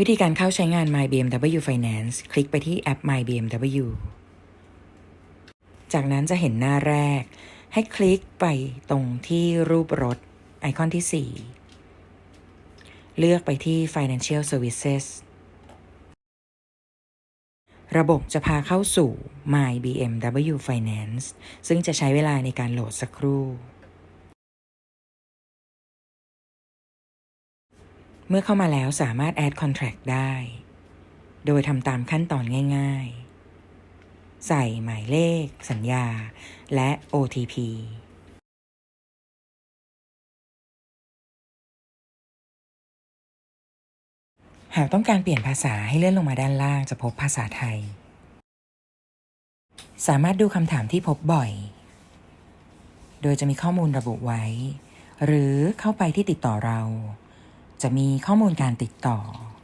วิธีการเข้าใช้งาน My BMW Finance คลิกไปที่แอป My BMW จากนั้นจะเห็นหน้าแรก ให้คลิกไปตรงที่รูปรถ ไอคอนที่ 4 เลือกไปที่ Financial Services ระบบจะพาเข้าสู่ My BMW Finance ซึ่งจะใช้เวลาในการโหลดสักครู่ เมื่อเข้ามาแล้วสามารถ add contract ได้ โดยทำตามขั้นตอนง่าย ๆ ใส่หมายเลข สัญญา และ OTP หากต้องการเปลี่ยนภาษาให้เลื่อนลงมาด้านล่างจะพบภาษาไทย สามารถดูคำถามที่พบบ่อย โดยจะมีข้อมูลระบุไว้ หรือเข้าไปที่ติดต่อเรา จะมีข้อมูลการติดต่อ